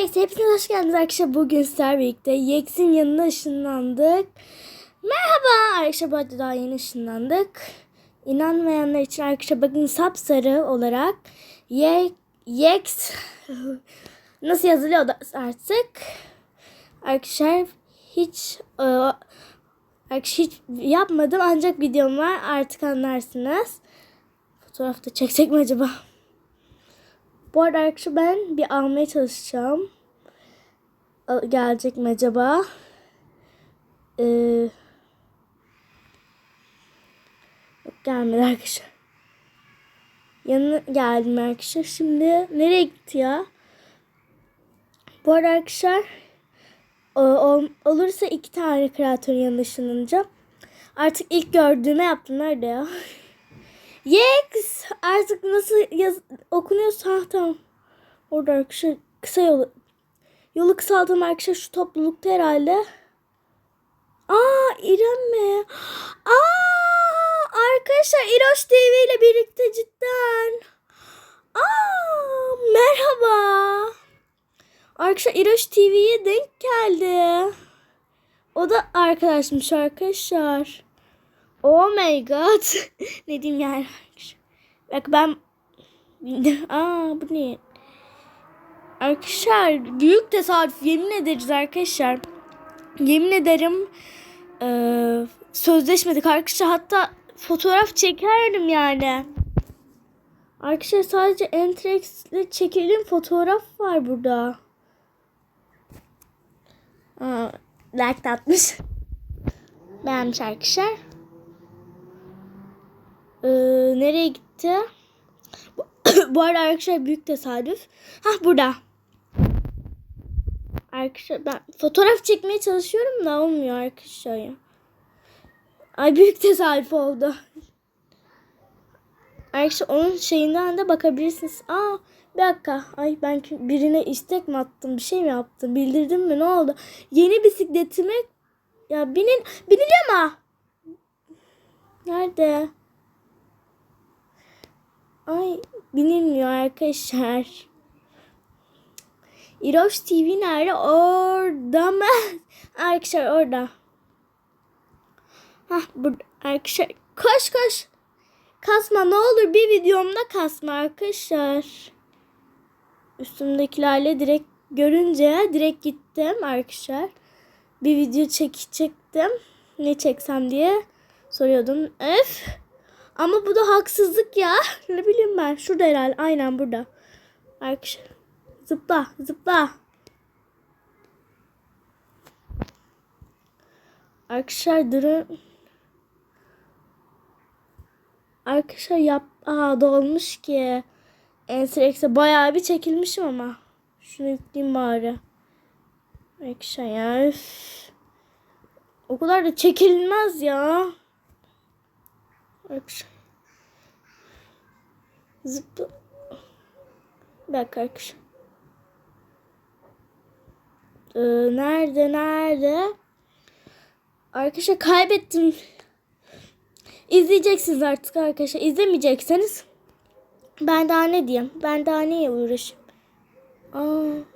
Guys, hepiniz hoş geldiniz arkadaşlar. Bugün sizlerle birlikte Yex'in yanına ışınlandık. Merhaba arkadaşlar, bu arada daha yeni ışınlandık. İnanmayanlar için arkadaşlar bakın sapsarı olarak Ye Yex nasıl yazılıyor da artık. Arkadaşlar hiç e, arkadaşlar hiç yapmadım ancak videom var artık anlarsınız. Fotoğrafta çeksek mi acaba? Bu arada arkadaşlar ben bir almaya çalışacağım. Al- Gelecek mi acaba? Ee, yok gelmedi arkadaşlar. Yanına geldim arkadaşlar. Şimdi nereye gitti ya? Bu arada arkadaşlar ol- olursa iki tane kreatörün yanına ışınlanacağım. Artık ilk gördüğüme yaptım. Nerede ya? Yex artık nasıl yaz okunuyorsa ha, tamam. Orada arkadaşlar kısa yolu. Yolu kısaltalım arkadaşlar şu toplulukta herhalde. Aa İrem mi? Aa arkadaşlar İroş TV ile birlikte cidden. Aa merhaba. Arkadaşlar İroş TV'ye denk geldi. O da arkadaşmış arkadaşlar. Oh my god. ne diyeyim yani. Bak ben Aa bu ne? Arkadaşlar büyük tesadüf yemin ederiz arkadaşlar. Yemin ederim eee, sözleşmedik arkadaşlar. Hatta fotoğraf çekerdim yani. Arkadaşlar sadece Entrex'le çekildiğim fotoğraf var burada. Aa, like atmış. Beğenmiş arkadaşlar. Ee, nereye gitti? Bu, arada arkadaşlar büyük tesadüf. Hah burada. Arkadaşlar ben fotoğraf çekmeye çalışıyorum da olmuyor arkadaşlar ya. Ay büyük tesadüf oldu. Arkadaşlar onun şeyinden de bakabilirsiniz. Aa bir dakika. Ay ben birine istek mi attım? Bir şey mi yaptım? Bildirdim mi? Ne oldu? Yeni bisikletime ya binin biniliyor mu? Nerede? Ay binilmiyor arkadaşlar. İroş TV nerede? Orada mı? Arkadaşlar orada. Hah burada arkadaşlar. Koş koş. Kasma ne olur bir videomda kasma arkadaşlar. Üstümdekilerle direkt görünce direkt gittim arkadaşlar. Bir video çekecektim. Ne çeksem diye soruyordum. Öf. Ama bu da haksızlık ya. Ne bileyim ben. Şurada herhalde. Aynen burada. Arkadaşlar. Zıpla. Zıpla. Arkadaşlar durun. Arkadaşlar yap. Aa dolmuş ki. Enstrex'e bayağı bir çekilmişim ama. Şunu yükleyeyim bari. Arkadaşlar ya. üf. O kadar da çekilmez ya. Arkadaşlar. Zıpla. Dakika arkadaşlar. Ee, nerede nerede? Arkadaşlar kaybettim. İzleyeceksiniz artık arkadaşlar. İzlemeyecekseniz ben daha ne diyeyim? Ben daha neye uğraşayım? Aa.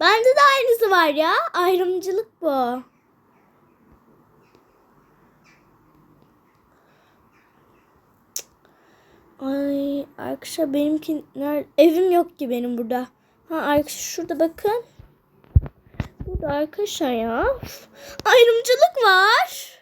Bende de aynısı var ya. Ayrımcılık bu. Ay arkadaşlar benimki nerede? Evim yok ki benim burada. Ha arkadaşlar şurada bakın. Burada arkadaşlar ya. Ayrımcılık var.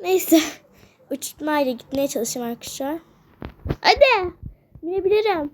Neyse. Uçurtmayla gitmeye çalışayım arkadaşlar. Hadi. Binebilirim.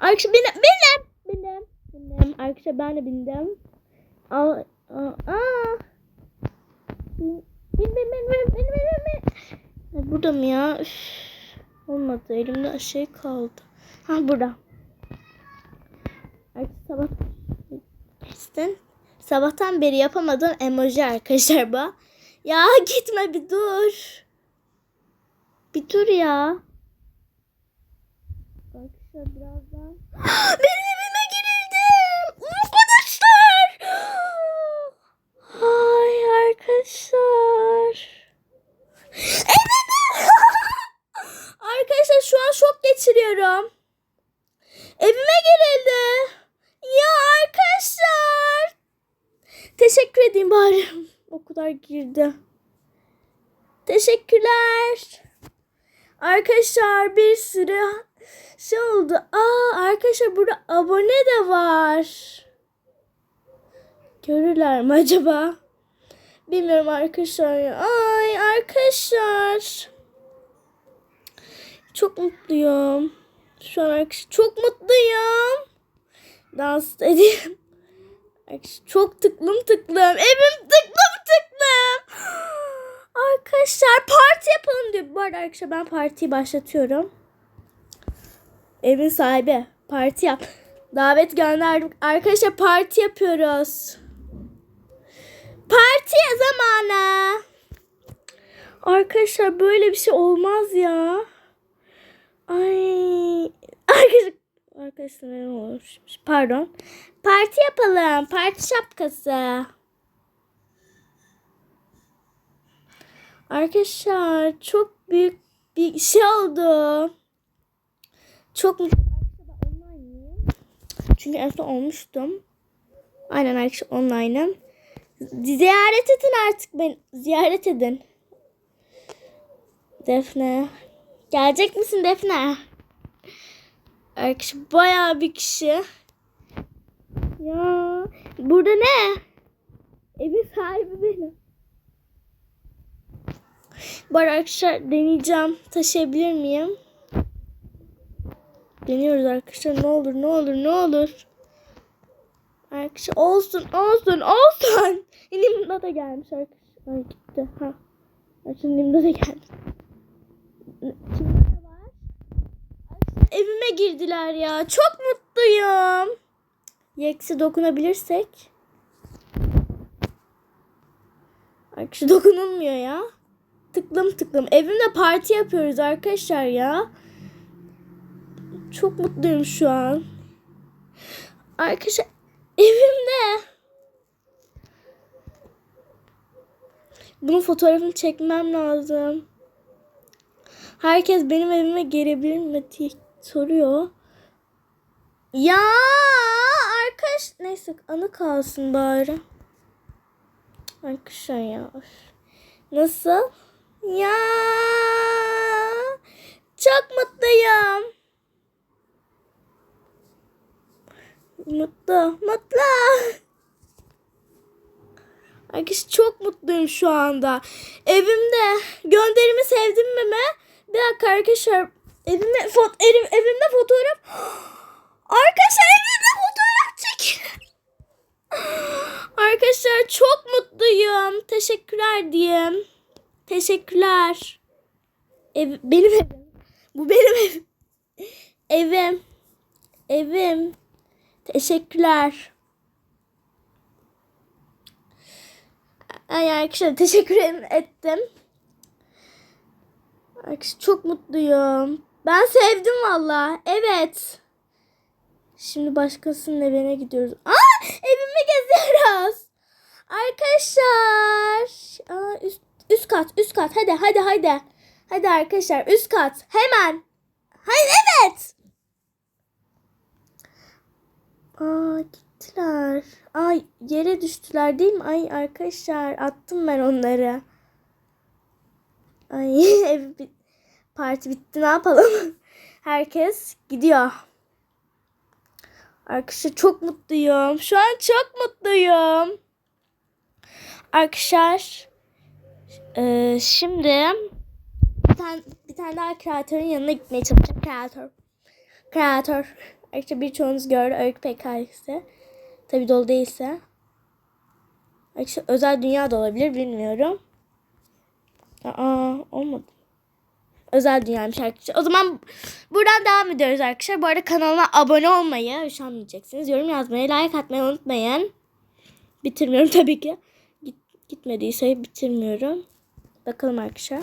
Arkadaşlar benim benim benim benim arkadaşlar ben de bindim. Aa. aa. Bin bin bin bin bin bin bin bin. Ay, Burada mı ya? Üf. Olmadı. Elimde şey kaldı. Ha burada. Artık sabah kestin. Sabahtan beri yapamadığım emoji arkadaşlar bu. Ya gitme bir dur. Bir dur ya. Arkadaşlar birazdan. Benim evime girildim. Arkadaşlar. Ay arkadaşlar. Evet. Arkadaşlar şu an şok geçiriyorum. Evime girildi. Ya arkadaşlar. Teşekkür edeyim bari. O kadar girdi. Teşekkürler. Arkadaşlar bir sürü şey oldu. Aa arkadaşlar burada abone de var. Görürler mi acaba? Bilmiyorum arkadaşlar. Ay arkadaşlar. Çok mutluyum. Şu an arkadaşlar çok mutluyum. Dans edeyim. Arkadaşlar çok tıklım tıklım. Evim tıklım tıklım. Arkadaşlar parti yapalım diyor. Bu arada arkadaşlar ben partiyi başlatıyorum. Evin sahibi parti yap. Davet gönderdim. Arkadaşlar parti yapıyoruz. Parti zamanı. Arkadaşlar böyle bir şey olmaz ya. Ay. Arkadaşlar, arkadaşlar? Pardon. Parti yapalım. Parti şapkası. Arkadaşlar çok büyük bir şey oldu. Çok. Çünkü en son olmuştum. Aynen arkadaşlar online'ım. Ziyaret edin artık ben. Ziyaret edin. Defne. Gelecek misin Defne? Arkadaşlar bayağı bir kişi. Ya burada ne? Evin sahibi benim. Arada arkadaşlar deneyeceğim. Taşıyabilir miyim? Deniyoruz arkadaşlar. Ne olur ne olur ne olur. Arkadaşlar olsun olsun olsun. Nimda da gelmiş arkadaşlar. Ay gitti. Ha. Arkadaşlar Nimda da gelmiş. Kimler var? Evime girdiler ya. Çok mutluyum. Yeksi dokunabilirsek. Arkadaşlar dokunulmuyor ya. Tıklım tıklım. Evimde parti yapıyoruz arkadaşlar ya. Çok mutluyum şu an. Arkadaşlar evimde. Bunun fotoğrafını çekmem lazım. Herkes benim evime gelebilir mi diye soruyor. Ya arkadaş neyse anı kalsın bari. Arkadaşlar ya. Nasıl? Ya çok mutluyum. Mutlu, mutlu. Arkadaşlar çok mutluyum şu anda. Evimde gönderimi sevdim mi mi? Bir dakika arkadaşlar. Evimde, fot evim, evimde fotoğraf. Arkadaşlar evimde fotoğraf çek. Arkadaşlar çok mutluyum. Teşekkürler diyeyim. Teşekkürler. Ev, benim evim. Bu benim evim. Evim. Evim. Teşekkürler. Ay arkadaşlar teşekkür ettim. Çok mutluyum. Ben sevdim valla. Evet. Şimdi başkasının evine gidiyoruz. Aa evimi geziyoruz. Arkadaşlar. Aa, üst, üst kat üst kat. Hadi hadi hadi. Hadi arkadaşlar üst kat. Hemen. Hayır evet. Aa gittiler. Ay yere düştüler değil mi? Ay arkadaşlar attım ben onları. Ay ev parti bitti ne yapalım? Herkes gidiyor. Arkadaşlar çok mutluyum. Şu an çok mutluyum. Arkadaşlar e, şimdi bir tane, bir tane daha kreatörün yanına gitmeye çalışacağım. Kreatör. Kreatör. Arkadaşlar birçoğunuz gördü. Öykü PK'si. Tabi dolu değilse. Arkadaşlar özel dünya da olabilir bilmiyorum. Aa olmadı. Özel dünyaymış arkadaşlar. O zaman buradan devam ediyoruz arkadaşlar. Bu arada kanalıma abone olmayı üşenmeyeceksiniz. Yorum yazmayı, like atmayı unutmayın. Bitirmiyorum tabii ki. Git, gitmediyse bitirmiyorum. Bakalım arkadaşlar.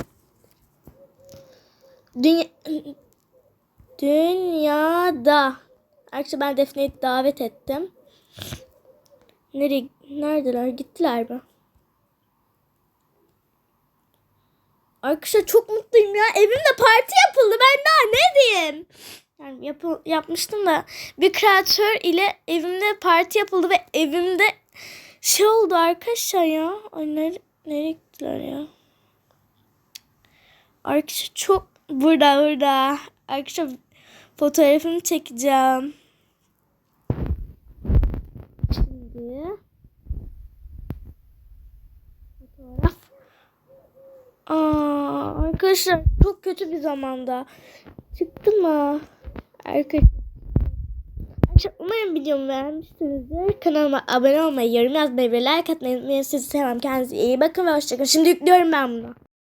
Dünya... Dünyada. Arkadaşlar ben Defne'yi davet ettim. Nereye, neredeler? Gittiler mi? Arkadaşlar çok mutluyum ya. Evimde parti yapıldı. Ben daha ne diyeyim? Yani yapı- yapmıştım da bir kreatör ile evimde parti yapıldı ve evimde şey oldu arkadaşlar ya. Ay nere, nereye gittiler ya? Arkadaşlar çok burada burada. Arkadaşlar fotoğrafını çekeceğim. Şimdi fotoğraf. Aa, arkadaşlar çok kötü bir zamanda. Çıktı mı? Arkadaşlar. Umarım videomu beğenmişsinizdir. Kanalıma abone olmayı, yorum yazmayı ve like atmayı unutmayın. Sizi sevmem. Kendinize iyi bakın ve hoşçakalın. Şimdi yüklüyorum ben bunu.